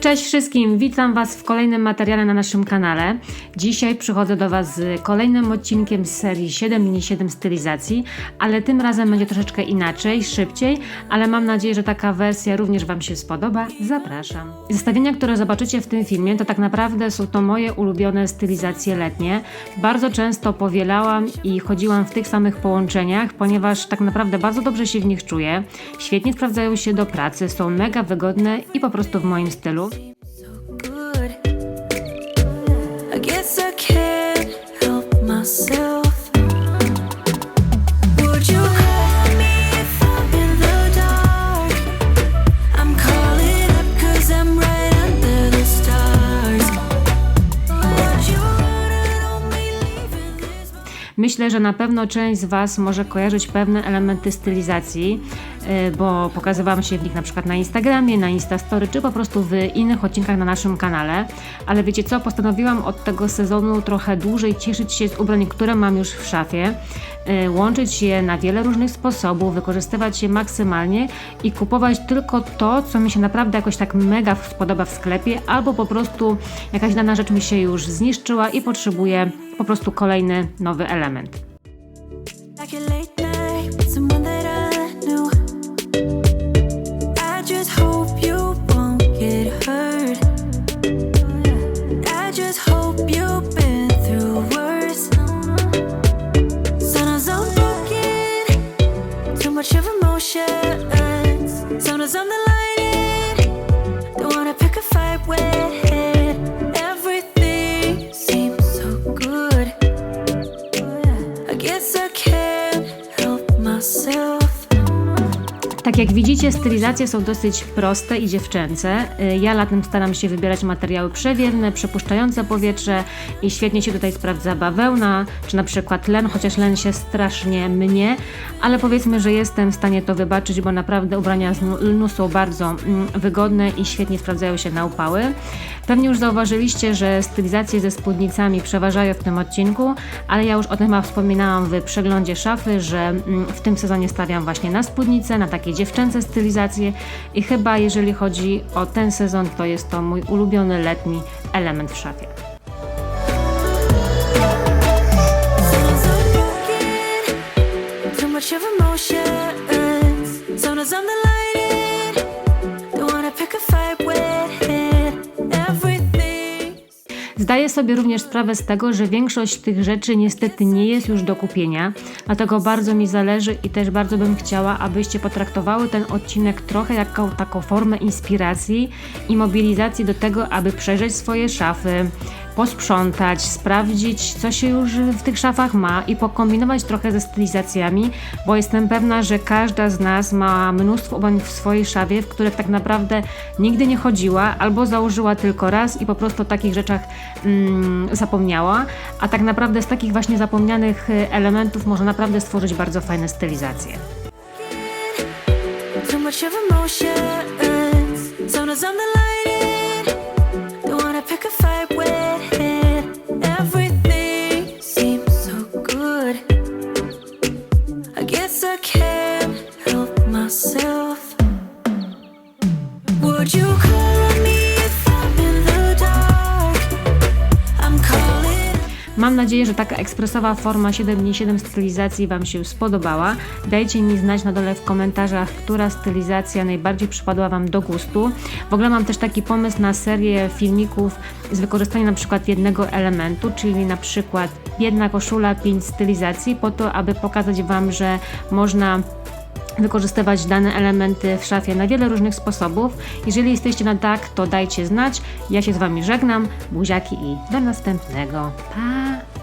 Cześć wszystkim, witam Was w kolejnym materiale na naszym kanale. Dzisiaj przychodzę do Was z kolejnym odcinkiem z serii 7 dni 7 stylizacji, ale tym razem będzie troszeczkę inaczej, szybciej, ale mam nadzieję, że taka wersja również Wam się spodoba. Zapraszam. Zestawienia, które zobaczycie w tym filmie, to tak naprawdę są to moje ulubione stylizacje letnie. Bardzo często powielałam i chodziłam w tych samych połączeniach, ponieważ tak naprawdę bardzo dobrze się w nich czuję. Świetnie sprawdzają się do pracy, są mega wygodne i po prostu w moim stylu. Myślę, że na pewno część z Was może kojarzyć pewne elementy stylizacji, bo pokazywałam się w nich na przykład na Instagramie, na Instastory, czy po prostu w innych odcinkach na naszym kanale. Ale wiecie co, postanowiłam od tego sezonu trochę dłużej cieszyć się z ubrań, które mam już w szafie, y, łączyć je na wiele różnych sposobów, wykorzystywać je maksymalnie i kupować tylko to, co mi się naprawdę jakoś tak mega spodoba w sklepie, albo po prostu jakaś dana rzecz mi się już zniszczyła i potrzebuję po prostu kolejny nowy element. Sometimes I'm the light, don't wanna pick a fight with. Everything seems so good. I guess I can't help myself. Tak jak widzicie, stylizacje są dosyć proste i dziewczęce. Y, Ja latem staram się wybierać materiały przewiewne, przepuszczające powietrze i świetnie się tutaj sprawdza bawełna, czy na przykład len, chociaż len się strasznie mnie, ale powiedzmy, że jestem w stanie to wybaczyć, bo naprawdę ubrania z lnu są bardzo mm, wygodne i świetnie sprawdzają się na upały. Pewnie już zauważyliście, że stylizacje ze spódnicami przeważają w tym odcinku, ale ja już o tym wspominałam w przeglądzie szafy, że mm, w tym sezonie stawiam właśnie na spódnice, na takie dziewczęce stylizacje i chyba jeżeli chodzi o ten sezon, to jest to mój ulubiony letni element w szafie. Of emotions. Sometimes I'm the Zdaję sobie również sprawę z tego, że większość tych rzeczy niestety nie jest już do kupienia, dlatego bardzo mi zależy i też bardzo bym chciała, abyście potraktowały ten odcinek trochę jako taką formę inspiracji i mobilizacji do tego, aby przejrzeć swoje szafy, posprzątać, sprawdzić, co się już w tych szafach ma i pokombinować trochę ze stylizacjami, bo jestem pewna, że każda z nas ma mnóstwo ubrań w swojej szafie, w których tak naprawdę nigdy nie chodziła albo założyła tylko raz i po prostu o takich rzeczach mm, zapomniała, a tak naprawdę z takich właśnie zapomnianych y, elementów można naprawdę stworzyć bardzo fajne stylizacje. Too much of emotions. Mam nadzieję, że taka ekspresowa forma 7 dni 7 stylizacji Wam się spodobała. Dajcie mi znać na dole w komentarzach, która stylizacja najbardziej przypadła Wam do gustu. W ogóle mam też taki pomysł na serię filmików z wykorzystaniem na przykład jednego elementu, czyli na przykład jedna koszula, pięć stylizacji, po to, aby pokazać Wam, że można wykorzystywać dane elementy w szafie na wiele różnych sposobów. Jeżeli jesteście na tak, to dajcie znać. Ja się z Wami żegnam. Buziaki i do następnego. Pa!